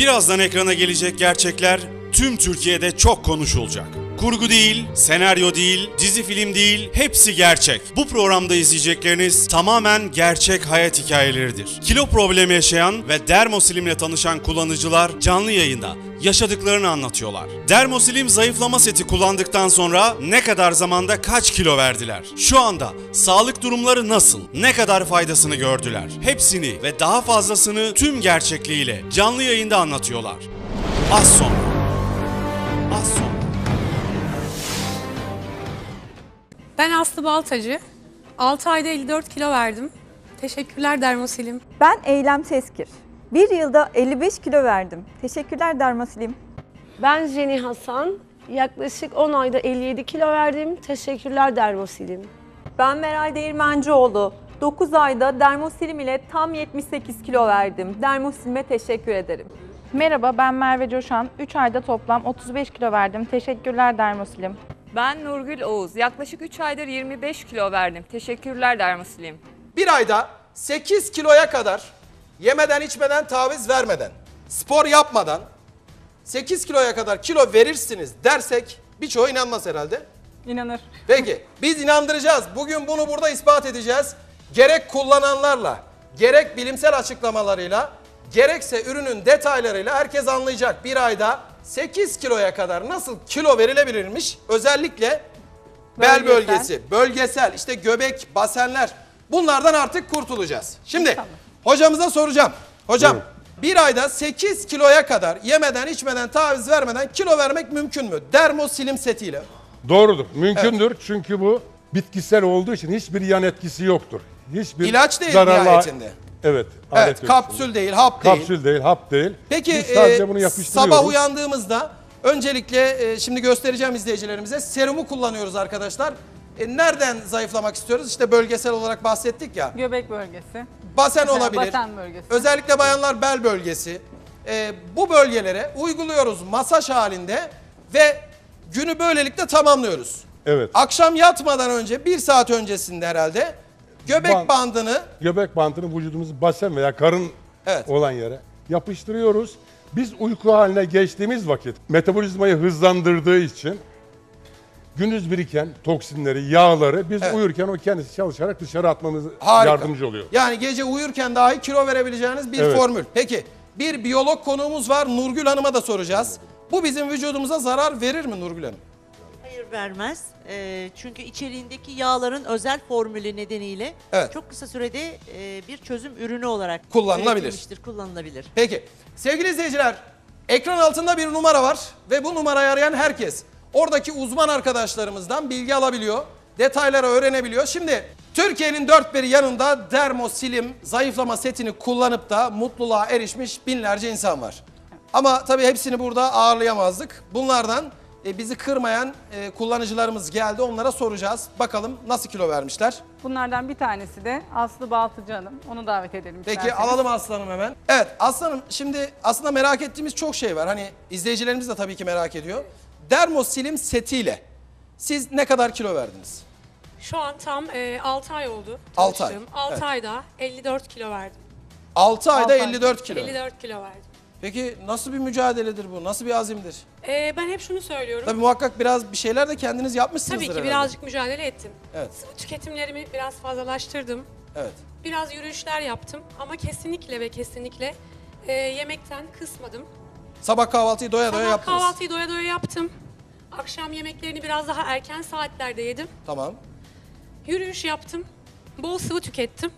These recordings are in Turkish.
Birazdan ekrana gelecek gerçekler tüm Türkiye'de çok konuşulacak. Kurgu değil, senaryo değil, dizi film değil, hepsi gerçek. Bu programda izleyecekleriniz tamamen gerçek hayat hikayeleridir. Kilo problemi yaşayan ve Dermosilim'le tanışan kullanıcılar canlı yayında yaşadıklarını anlatıyorlar. Dermosilim zayıflama seti kullandıktan sonra ne kadar zamanda kaç kilo verdiler? Şu anda sağlık durumları nasıl? Ne kadar faydasını gördüler? Hepsini ve daha fazlasını tüm gerçekliğiyle canlı yayında anlatıyorlar. Az sonra. Az sonra. Ben Aslı Baltacı. 6 ayda 54 kilo verdim. Teşekkürler Dermosilim. Ben Eylem Seskir. Bir yılda 55 kilo verdim. Teşekkürler Dermasilim. Ben Jenny Hasan. Yaklaşık 10 ayda 57 kilo verdim. Teşekkürler Dermosilim. Ben Meral Değirmencioğlu. 9 ayda Dermosilim ile tam 78 kilo verdim. Dermosilim'e teşekkür ederim. Merhaba ben Merve Coşan. 3 ayda toplam 35 kilo verdim. Teşekkürler Dermosilim. Ben Nurgül Oğuz. Yaklaşık 3 aydır 25 kilo verdim. Teşekkürler Dermosilim. Bir ayda 8 kiloya kadar yemeden içmeden taviz vermeden, spor yapmadan 8 kiloya kadar kilo verirsiniz dersek birçoğu inanmaz herhalde. İnanır. Peki biz inandıracağız. Bugün bunu burada ispat edeceğiz. Gerek kullananlarla, gerek bilimsel açıklamalarıyla, gerekse ürünün detaylarıyla herkes anlayacak. Bir ayda 8 kiloya kadar nasıl kilo verilebilirmiş? Özellikle bel Bölgesel. bölgesi, bölgesel, işte göbek, basenler bunlardan artık kurtulacağız. Şimdi hocamıza soracağım. Hocam bir ayda 8 kiloya kadar yemeden içmeden taviz vermeden kilo vermek mümkün mü? Dermosilim setiyle. Doğrudur. Mümkündür. Çünkü bu bitkisel olduğu için hiçbir yan etkisi yoktur. Hiçbir İlaç değil zararlı- nihayetinde. Evet. Evet, kapsül değil, hap değil. Kapsül değil, hap değil. Peki Biz sadece e, bunu sabah uyandığımızda öncelikle e, şimdi göstereceğim izleyicilerimize serumu kullanıyoruz arkadaşlar. E, nereden zayıflamak istiyoruz? İşte bölgesel olarak bahsettik ya. Göbek bölgesi. Basen Mesela olabilir. basen bölgesi. Özellikle bayanlar bel bölgesi. E, bu bölgelere uyguluyoruz masaj halinde ve günü böylelikle tamamlıyoruz. Evet. Akşam yatmadan önce bir saat öncesinde herhalde göbek Band- bandını Göbek bantını vücudumuzun basen veya karın Evet. olan yere yapıştırıyoruz. Biz uyku haline geçtiğimiz vakit metabolizmayı hızlandırdığı için gündüz biriken toksinleri, yağları biz Evet. uyurken o kendisi çalışarak dışarı atmamız Harika. yardımcı oluyor. Yani gece uyurken dahi kilo verebileceğiniz bir Evet. formül. Peki bir biyolog konuğumuz var Nurgül Hanım'a da soracağız. Bu bizim vücudumuza zarar verir mi Nurgül Hanım? Hayır vermez. Ee, çünkü içeriğindeki yağların özel formülü nedeniyle Evet. çok kısa sürede e, bir çözüm ürünü olarak Kullanılabilir. üretilmiştir, kullanılabilir. Peki sevgili izleyiciler ekran altında bir numara var ve bu numarayı arayan herkes oradaki uzman arkadaşlarımızdan bilgi alabiliyor. Detayları öğrenebiliyor. Şimdi Türkiye'nin dört bir yanında Dermosilim zayıflama setini kullanıp da mutluluğa erişmiş binlerce insan var. Ama tabii hepsini burada ağırlayamazdık. Bunlardan e, bizi kırmayan e, kullanıcılarımız geldi. Onlara soracağız. Bakalım nasıl kilo vermişler. Bunlardan bir tanesi de Aslı Baltıcı Hanım. Onu davet edelim Peki isterseniz. alalım aslanım hemen. Evet aslanım şimdi aslında merak ettiğimiz çok şey var. Hani izleyicilerimiz de tabii ki merak ediyor. Dermosilim setiyle siz ne kadar kilo verdiniz? Şu an tam 6 ay oldu. Altı ay, 6 evet. ayda 54 kilo verdim. 6 ayda Altı ay. 54 kilo. 54 kilo verdim. Peki nasıl bir mücadeledir bu? Nasıl bir azimdir? Ee, ben hep şunu söylüyorum. Tabii muhakkak biraz bir şeyler de kendiniz yapmışsınızdır Tabii ki herhalde. birazcık mücadele ettim. Evet. Tüketimlerimi biraz fazlalaştırdım. Evet. Biraz yürüyüşler yaptım ama kesinlikle ve kesinlikle e, yemekten kısmadım. Sabah kahvaltıyı doya doya Sabah yaptınız. kahvaltıyı doya doya yaptım. Akşam yemeklerini biraz daha erken saatlerde yedim. Tamam. Yürüyüş yaptım. Bol sıvı tükettim.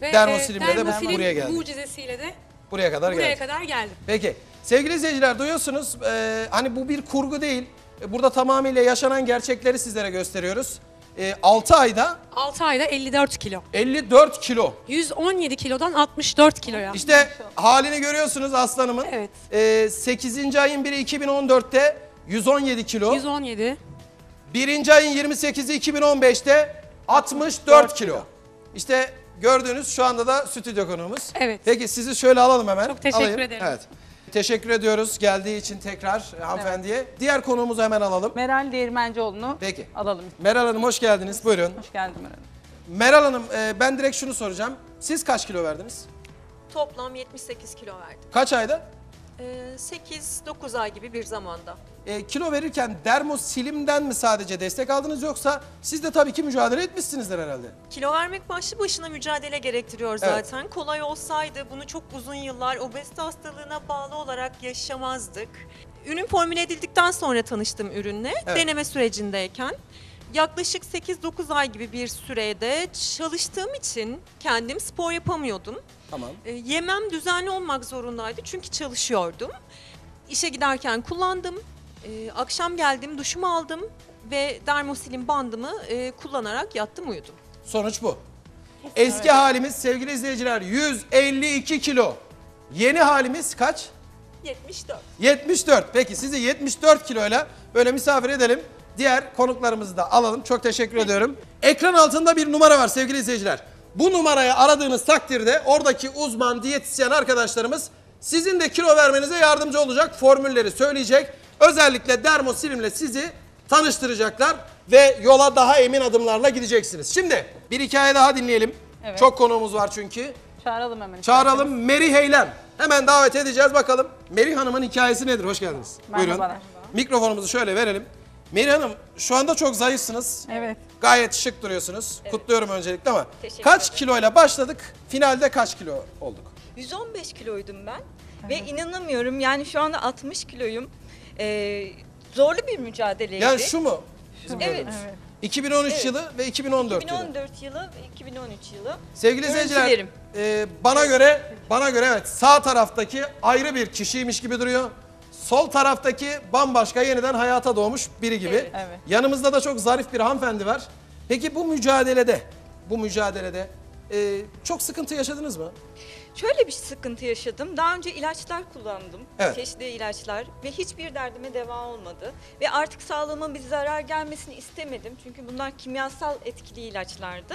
Ve Dermosilimle de bu- Dermosilim buraya geldik. mucizesiyle de Buraya kadar buraya geldik. kadar geldim. Peki sevgili izleyiciler duyuyorsunuz e, hani bu bir kurgu değil. E, burada tamamıyla yaşanan gerçekleri sizlere gösteriyoruz. E, 6 ayda 6 ayda 54 kilo. 54 kilo. 117 kilodan 64 kiloya. İşte halini görüyorsunuz aslanımın. Evet. Ee, 8. ayın 1'i 2014'te 117 kilo. 117. 1. ayın 28'i 2015'te 64 kilo. İşte gördüğünüz şu anda da stüdyo konuğumuz. Evet. Peki sizi şöyle alalım hemen. Çok teşekkür Alayım. ederim. Evet. Teşekkür ediyoruz geldiği için tekrar e, hanımefendiye. Diğer konuğumuzu hemen alalım. Meral Değirmencioğlu'nu Peki. alalım. Meral Hanım hoş geldiniz. Buyurun. Hoş geldin Meral Hanım. Meral Hanım e, ben direkt şunu soracağım. Siz kaç kilo verdiniz? Toplam 78 kilo verdim. Kaç ayda? 8-9 ay gibi bir zamanda. E, kilo verirken dermosilimden mi sadece destek aldınız yoksa siz de tabii ki mücadele etmişsinizdir herhalde. Kilo vermek başlı başına mücadele gerektiriyor Evet. zaten. Kolay olsaydı bunu çok uzun yıllar obezite hastalığına bağlı olarak yaşamazdık. Ürün formüle edildikten sonra tanıştım ürünle. Evet. Deneme sürecindeyken. Yaklaşık 8-9 ay gibi bir sürede çalıştığım için kendim spor yapamıyordum. Tamam. E, Yemem düzenli olmak zorundaydı çünkü çalışıyordum. İşe giderken kullandım. E, akşam geldim, duşumu aldım ve dermosilin bandımı e, kullanarak yattım uyudum. Sonuç bu. Eski halimiz sevgili izleyiciler 152 kilo. Yeni halimiz kaç? 74. 74. Peki sizi 74 kiloyla böyle misafir edelim. Diğer konuklarımızı da alalım. Çok teşekkür ediyorum. Ekran altında bir numara var sevgili izleyiciler. Bu numarayı aradığınız takdirde oradaki uzman diyetisyen arkadaşlarımız sizin de kilo vermenize yardımcı olacak. Formülleri söyleyecek. Özellikle dermosilimle sizi tanıştıracaklar ve yola daha emin adımlarla gideceksiniz. Şimdi bir hikaye daha dinleyelim. Evet. Çok konuğumuz var çünkü. Çağıralım hemen. Çağıralım Meri Heylem. Hemen davet edeceğiz bakalım. Meri Hanım'ın hikayesi nedir? Hoş geldiniz. Merhabalar. Mikrofonumuzu şöyle verelim. Meri Hanım şu anda çok zayıfsınız. Evet. Gayet şık duruyorsunuz. Kutluyorum öncelikle ama Teşekkür kaç ederim. kiloyla başladık? Finalde kaç kilo olduk? 115 kiloydum ben ve inanamıyorum yani şu anda 60 kiloyum. Ee, zorlu bir mücadeleydi. Yani şu mu? Bizim Evet. gördüğümüz? 2013 Evet. yılı ve 2014 yılı. 2014 yılı ve 2013 yılı. Sevgili izleyiciler, e, bana göre bana göre evet sağ taraftaki ayrı bir kişiymiş gibi duruyor. Sol taraftaki bambaşka yeniden hayata doğmuş biri gibi. Evet. Evet. Yanımızda da çok zarif bir hanımefendi var. Peki bu mücadelede, bu mücadelede e, çok sıkıntı yaşadınız mı? Şöyle bir sıkıntı yaşadım. Daha önce ilaçlar kullandım. Evet. Çeşitli ilaçlar ve hiçbir derdime deva olmadı. Ve artık sağlığıma bir zarar gelmesini istemedim. Çünkü bunlar kimyasal etkili ilaçlardı.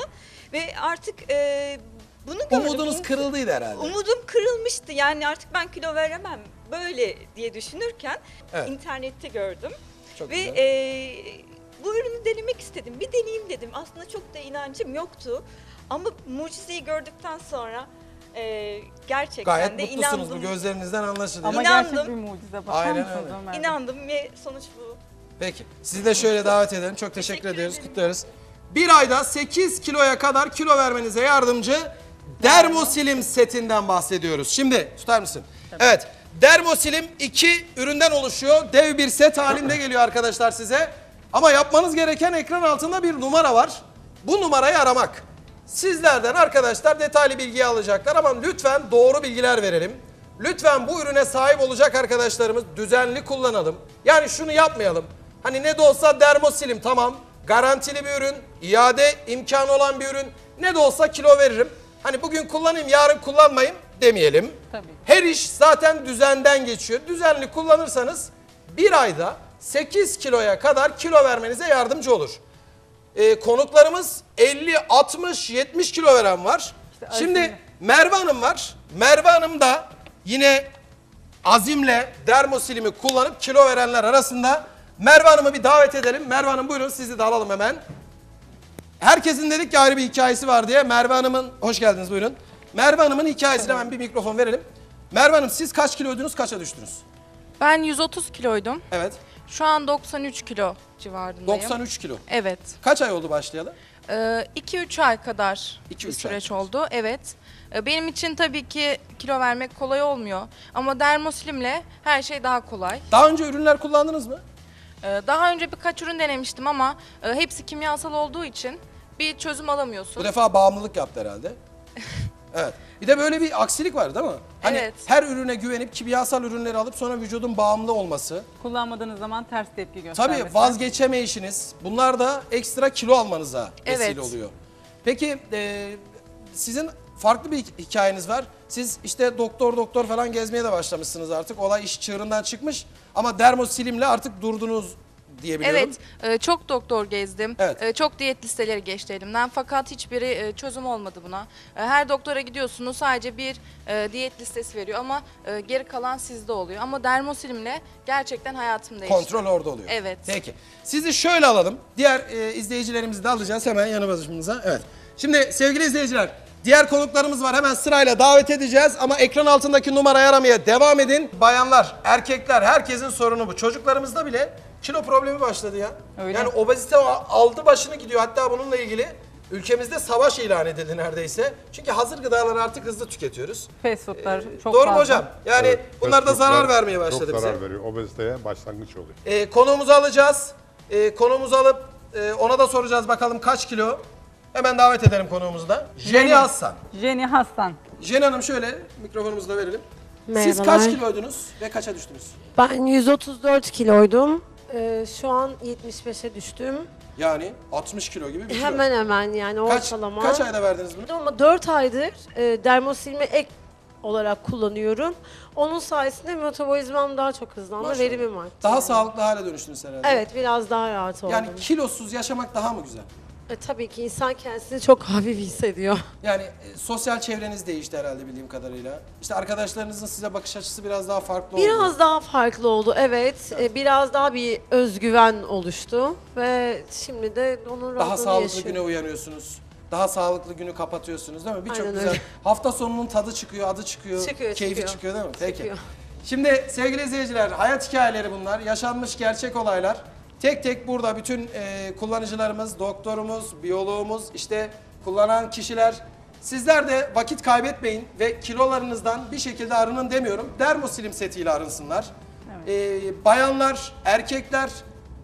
Ve artık e, bunu gördüm. Umudunuz kırıldıydı herhalde. Umudum kırılmıştı. Yani artık ben kilo veremem böyle diye düşünürken Evet. internette gördüm. Çok Ve güzel. e, bu ürünü denemek istedim. Bir deneyeyim dedim. Aslında çok da inancım yoktu. Ama mucizeyi gördükten sonra e, gerçekten Gayet de mutlusunuz bu inandım. gözlerinizden anlaşılıyor. Ama İnandım. gerçek bir mucize. Bakar Aynen mısınız öyle. Ömer Bey? İnandım ve sonuç bu. Peki. Sizi de şöyle davet edelim. Çok teşekkür, Teşekkür ediyoruz. ederim. Kutluyoruz. Bir ayda 8 kiloya kadar kilo vermenize yardımcı Dermosilim setinden bahsediyoruz. Şimdi tutar mısın? Evet. Dermosilim iki üründen oluşuyor. Dev bir set halinde geliyor arkadaşlar size. Ama yapmanız gereken ekran altında bir numara var. Bu numarayı aramak. Sizlerden arkadaşlar detaylı bilgi alacaklar ama lütfen doğru bilgiler verelim. Lütfen bu ürüne sahip olacak arkadaşlarımız düzenli kullanalım. Yani şunu yapmayalım. Hani ne de olsa dermosilim tamam. Garantili bir ürün, iade imkanı olan bir ürün. Ne de olsa kilo veririm. Hani bugün kullanayım yarın kullanmayayım demeyelim. Tabii. Her iş zaten düzenden geçiyor. Düzenli kullanırsanız bir ayda 8 kiloya kadar kilo vermenize yardımcı olur. Ee, konuklarımız 50, 60, 70 kilo veren var. Şimdi Merve Hanım var. Merve Hanım da yine azimle dermosilimi kullanıp kilo verenler arasında. Merve Hanım'ı bir davet edelim. Merve Hanım buyurun sizi de alalım hemen. Herkesin dedik ki ayrı bir hikayesi var diye. Merve Hanım'ın, hoş geldiniz buyurun. Merve Hanım'ın hikayesine hemen bir mikrofon verelim. Merve Hanım siz kaç kiloydunuz, kaça düştünüz? Ben 130 kiloydum. Evet, Şu an 93 kilo civarındayım. 93 kilo. Evet. Kaç ay oldu başlayalı? 2-3 ay kadar İki, bir üç ay süreç oldu. Evet. Ee, Benim için tabii ki kilo vermek kolay olmuyor. Ama dermosilimle her şey daha kolay. Daha önce ürünler kullandınız mı? Ee, Daha önce birkaç ürün denemiştim ama e, hepsi kimyasal olduğu için bir çözüm alamıyorsun. Bu defa bağımlılık yaptı herhalde. Evet. Bir de böyle bir aksilik var değil mi? Hani Evet. her ürüne güvenip kimyasal ürünleri alıp sonra vücudun bağımlı olması. Kullanmadığınız zaman ters tepki göstermesi. Tabii vazgeçemeyişiniz. Bunlar da ekstra kilo almanıza vesile Evet. oluyor. Peki e, sizin farklı bir hikayeniz var. Siz işte doktor doktor falan gezmeye de başlamışsınız artık. Olay iş çığırından çıkmış. Ama dermosilimle artık durdunuz diyebiliyorum. Evet, e, çok doktor gezdim. Evet. E, Çok diyet listeleri geçti elimden fakat hiçbiri e, çözüm olmadı buna. E, Her doktora gidiyorsunuz sadece bir e, diyet listesi veriyor ama e, geri kalan sizde oluyor. Ama dermosilimle gerçekten hayatım değişti. Kontrol orada oluyor. Evet. Peki. Sizi şöyle alalım. Diğer e, izleyicilerimizi de alacağız hemen yanı başımıza. Evet. Şimdi sevgili izleyiciler, Diğer konuklarımız var. Hemen sırayla davet edeceğiz ama ekran altındaki numarayı aramaya devam edin. Bayanlar, erkekler herkesin sorunu bu. Çocuklarımızda bile kilo problemi başladı ya. Öyle. Yani obezite aldı başını gidiyor. Hatta bununla ilgili ülkemizde savaş ilan edildi neredeyse. Çünkü hazır gıdaları artık hızlı tüketiyoruz. Fast foodlar çok Doğru mu hocam? Yani Evet, bunlar da zarar vermeye başladı Çok bize. zarar veriyor. Obeziteye başlangıç oluyor. Ee, konuğumuzu alacağız. Ee, konuğumuzu alıp e, ona da soracağız bakalım kaç kilo. Hemen davet edelim konuğumuzu da. Jenny Hassan. Jenny Hassan. Jenny Hanım şöyle mikrofonumuzu da verelim. Siz Merhabalar. kaç kiloydunuz ve kaça düştünüz? Ben 134 kiloydum. Ee, şu an 75'e düştüm. Yani 60 kilo gibi bir kilo. Hemen hemen yani kaç, ortalama. kaç ayda verdiniz bunu? Ama 4 aydır e, dermosilmi ek olarak kullanıyorum. Onun sayesinde metabolizmam daha çok hızlandı, Maşallah. verimim arttı. Daha sağlıklı hale dönüştünüz herhalde. Evet, biraz daha rahat oldum. Yani kilosuz yaşamak daha mı güzel? E, tabii ki insan kendisini çok hafif hissediyor. Yani e, sosyal çevreniz değişti herhalde bildiğim kadarıyla. İşte arkadaşlarınızın size bakış açısı biraz daha farklı oldu. Biraz daha farklı oldu, evet. E, biraz daha bir özgüven oluştu ve şimdi de onun Daha rahatlığını sağlıklı yaşıyorum. güne uyanıyorsunuz. Daha sağlıklı günü kapatıyorsunuz değil mi? Birçok Aynen güzel. öyle. Hafta sonunun tadı çıkıyor, adı çıkıyor, Çıkıyor, keyfi çıkıyor. çıkıyor değil mi? Peki. Çıkıyor. Şimdi sevgili izleyiciler, hayat hikayeleri bunlar. Yaşanmış gerçek olaylar. Tek tek burada bütün e, kullanıcılarımız, doktorumuz, biyoloğumuz, işte kullanan kişiler Sizler de vakit kaybetmeyin ve kilolarınızdan bir şekilde arının demiyorum. Dermosilim setiyle arınsınlar. Ee, bayanlar, erkekler,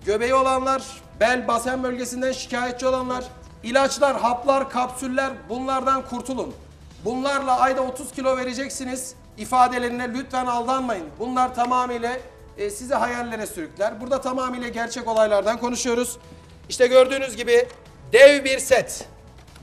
göbeği olanlar, bel basen bölgesinden şikayetçi olanlar, ilaçlar, haplar, kapsüller bunlardan kurtulun. Bunlarla ayda 30 kilo vereceksiniz ifadelerine lütfen aldanmayın. Bunlar tamamıyla e, sizi hayallere sürükler. Burada tamamıyla gerçek olaylardan konuşuyoruz. İşte gördüğünüz gibi dev bir set.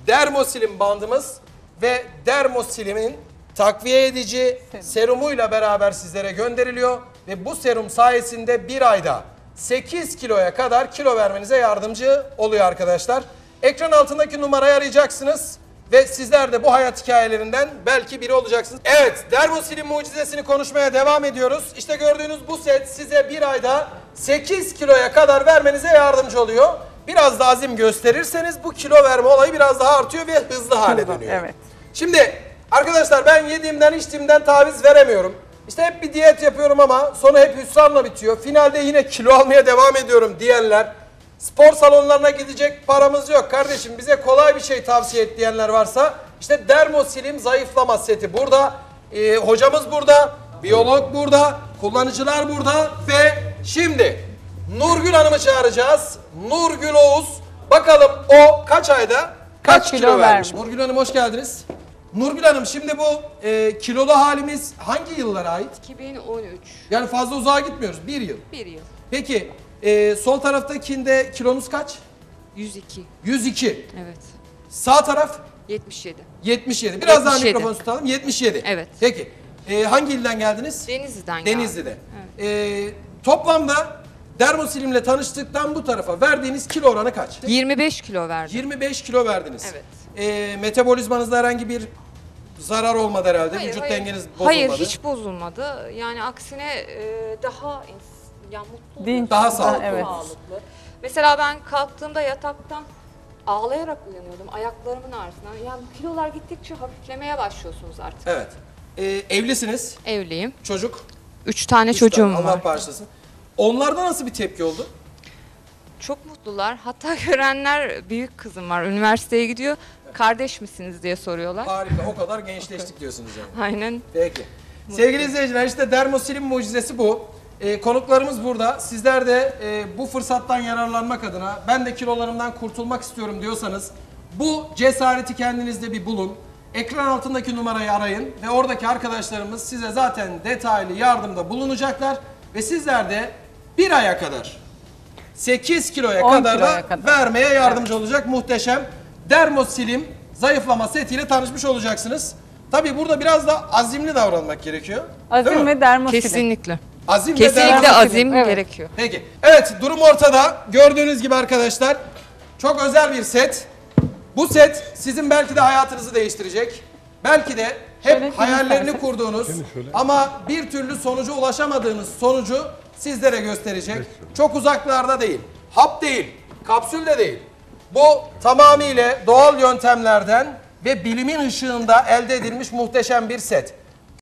Dermosilim bandımız ve Dermosilim'in takviye edici serumuyla beraber sizlere gönderiliyor ve bu serum sayesinde bir ayda 8 kiloya kadar kilo vermenize yardımcı oluyor arkadaşlar. Ekran altındaki numarayı arayacaksınız ve sizler de bu hayat hikayelerinden belki biri olacaksınız. Evet, Dermosilim mucizesini konuşmaya devam ediyoruz. İşte gördüğünüz bu set size bir ayda 8 kiloya kadar vermenize yardımcı oluyor. Biraz da azim gösterirseniz bu kilo verme olayı biraz daha artıyor ve hızlı hale dönüyor. Evet. Şimdi arkadaşlar ben yediğimden içtiğimden taviz veremiyorum. İşte hep bir diyet yapıyorum ama sonu hep hüsranla bitiyor. Finalde yine kilo almaya devam ediyorum diyenler. Spor salonlarına gidecek paramız yok kardeşim bize kolay bir şey tavsiye et diyenler varsa işte Dermosilim zayıflama seti burada. Ee, hocamız burada, biyolog burada, kullanıcılar burada ve şimdi Nurgül Hanım'ı çağıracağız. Nurgül Oğuz. Bakalım o kaç ayda kaç, Kaç kilo, kilo vermiş? vermiş? Nurgül Hanım hoş geldiniz. Nurgül Hanım şimdi bu e, kilolu halimiz hangi yıllara ait? 2013. Yani fazla uzağa gitmiyoruz. Bir yıl. Bir yıl. Peki e, sol taraftakinde kilonuz kaç? 102. 102. Evet. Sağ taraf 77. 77. Biraz daha 77. mikrofon tutalım. 77. Evet. Peki. E, hangi ilden geldiniz? Denizli'den geldim. Denizli'de. E, toplamda Dermosilim'le tanıştıktan bu tarafa verdiğiniz kilo oranı kaç? 25 kilo verdim. 25 kilo verdiniz. Evet. E, metabolizmanızda herhangi bir zarar olmadı herhalde. Hayır, Vücut hayır. dengeniz bozulmadı. Hayır hiç bozulmadı. Yani aksine e, daha ins- ya mutlu Dinç. Daha sağlıklı. Evet. sağlıklı. Mesela ben kalktığımda yataktan ağlayarak uyanıyordum ayaklarımın ağrısından. Yani bu kilolar gittikçe hafiflemeye başlıyorsunuz artık. Evet. E, evlisiniz. Evliyim. Çocuk. Üç tane Üç çocuğum tane, var. Allah bağışlasın. Onlarda nasıl bir tepki oldu? Çok mutlular. Hatta görenler büyük kızım var. Üniversiteye gidiyor. Kardeş misiniz diye soruyorlar. Harika. O kadar gençleştik diyorsunuz yani. Aynen. Peki. Sevgili izleyiciler işte Dermosilim mucizesi bu. Ee, konuklarımız burada. Sizler de e, bu fırsattan yararlanmak adına ben de kilolarımdan kurtulmak istiyorum diyorsanız bu cesareti kendinizde bir bulun. Ekran altındaki numarayı arayın ve oradaki arkadaşlarımız size zaten detaylı yardımda bulunacaklar ve sizler de bir aya kadar 8 kiloya 10 kadar da kiloya kadar. vermeye yardımcı olacak muhteşem Dermosilim zayıflama setiyle tanışmış olacaksınız. Tabii burada biraz da azimli davranmak gerekiyor. Değil Azim mi? ve dermosilim. Kesinlikle. Azim ve Kesinlikle dermosilim. azim Evet. gerekiyor. Peki. Evet durum ortada. Gördüğünüz gibi arkadaşlar çok özel bir set. Bu set sizin belki de hayatınızı değiştirecek. Belki de hep Şöyle hayallerini isterseniz. kurduğunuz şöyle. ama bir türlü sonuca ulaşamadığınız sonucu sizlere gösterecek. Çok uzaklarda değil. Hap değil, kapsül de değil. Bu tamamıyla doğal yöntemlerden ve bilimin ışığında elde edilmiş muhteşem bir set.